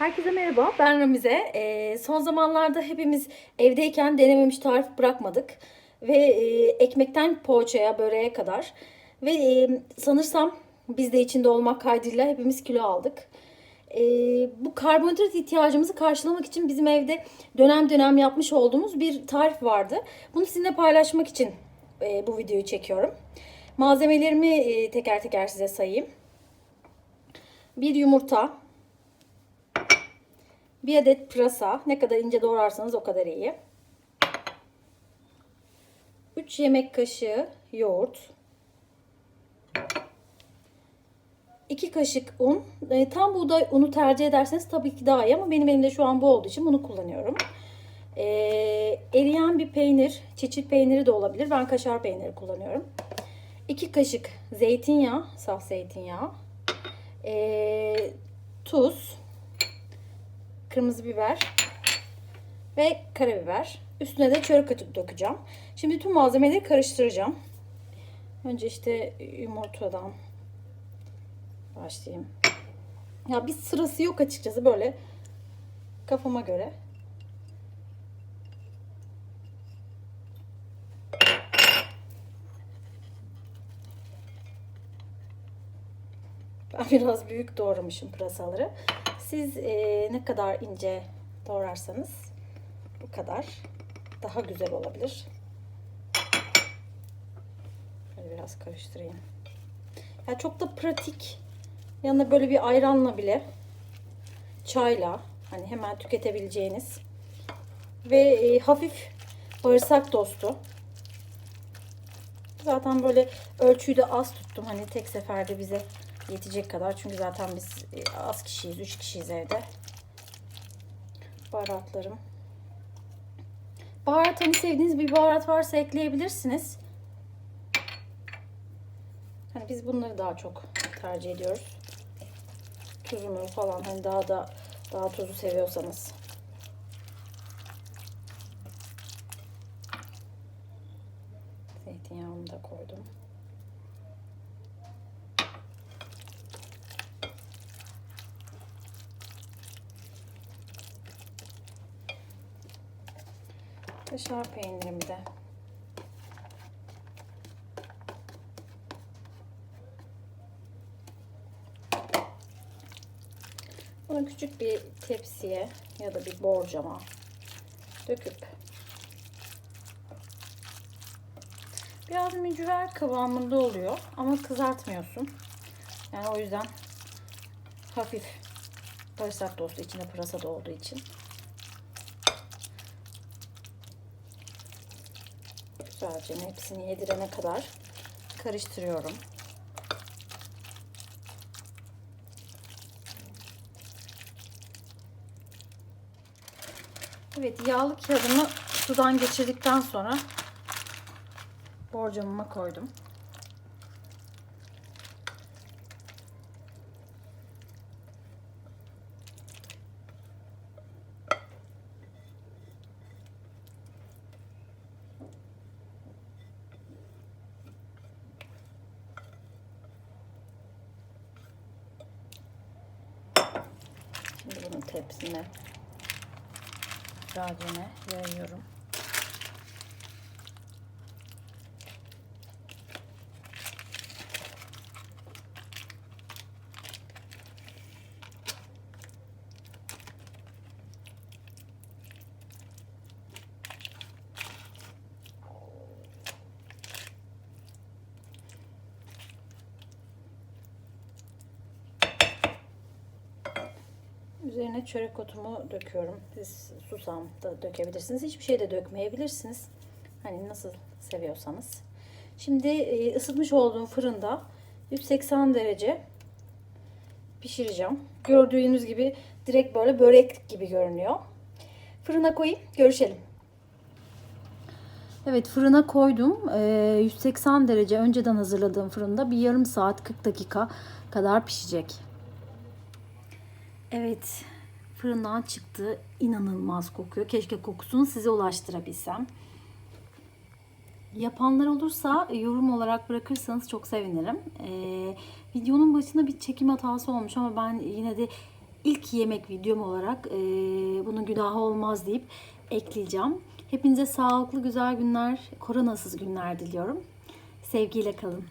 Herkese merhaba, ben Ramize. Ee, son zamanlarda hepimiz evdeyken denememiş tarif bırakmadık. Ve e, ekmekten poğaçaya, böreğe kadar. Ve e, sanırsam biz de içinde olmak kaydıyla hepimiz kilo aldık. E, bu karbonhidrat ihtiyacımızı karşılamak için bizim evde dönem dönem yapmış olduğumuz bir tarif vardı. Bunu sizinle paylaşmak için e, bu videoyu çekiyorum. Malzemelerimi e, teker teker size sayayım. Bir yumurta, bir adet pırasa. Ne kadar ince doğrarsanız o kadar iyi. 3 yemek kaşığı yoğurt. 2 kaşık un. E, tam buğday unu tercih ederseniz tabii ki daha iyi ama benim elimde şu an bu olduğu için bunu kullanıyorum. E, eriyen bir peynir, çiçil peyniri de olabilir. Ben kaşar peyniri kullanıyorum. 2 kaşık zeytinyağı, saf zeytinyağı. E, tuz kırmızı biber ve karabiber. Üstüne de çörek otu dökeceğim. Şimdi tüm malzemeleri karıştıracağım. Önce işte yumurtadan başlayayım. Ya bir sırası yok açıkçası böyle kafama göre. Ben biraz büyük doğramışım pırasaları. Siz e, ne kadar ince doğrarsanız bu kadar daha güzel olabilir. Şöyle biraz karıştırayım. Ya çok da pratik. Yanına böyle bir ayranla bile çayla hani hemen tüketebileceğiniz ve e, hafif bağırsak dostu. Zaten böyle ölçüyü de az tuttum. Hani tek seferde bize yetecek kadar. Çünkü zaten biz e, az kişiyiz. 3 kişiyiz evde. Baharatlarım. Baharat hani sevdiğiniz bir baharat varsa ekleyebilirsiniz. Hani biz bunları daha çok tercih ediyoruz. Tuzunu falan hani daha da daha tuzu seviyorsanız. Zeytinyağını da koydum. Kaşar peynirimi de Bunu küçük bir tepsiye ya da bir borcama döküp biraz mücver kıvamında oluyor ama kızartmıyorsun. Yani o yüzden hafif bağırsak dostu içinde pırasa da olduğu için güzelce hepsini yedirene kadar karıştırıyorum. Evet yağlı kağıdımı sudan geçirdikten sonra borcamıma koydum. Bunun tepsine güzelce yayıyorum. Üzerine çörek otumu döküyorum. Siz susam da dökebilirsiniz. Hiçbir şey de dökmeyebilirsiniz. Hani nasıl seviyorsanız. Şimdi e, ısıtmış olduğum fırında 180 derece pişireceğim. Gördüğünüz gibi direkt böyle börek gibi görünüyor. Fırına koyayım. Görüşelim. Evet fırına koydum. Ee, 180 derece önceden hazırladığım fırında bir yarım saat 40 dakika kadar pişecek. Evet, fırından çıktı. İnanılmaz kokuyor. Keşke kokusunu size ulaştırabilsem. Yapanlar olursa yorum olarak bırakırsanız çok sevinirim. Ee, videonun başında bir çekim hatası olmuş ama ben yine de ilk yemek videom olarak e, bunun günahı olmaz deyip ekleyeceğim. Hepinize sağlıklı güzel günler, koronasız günler diliyorum. Sevgiyle kalın.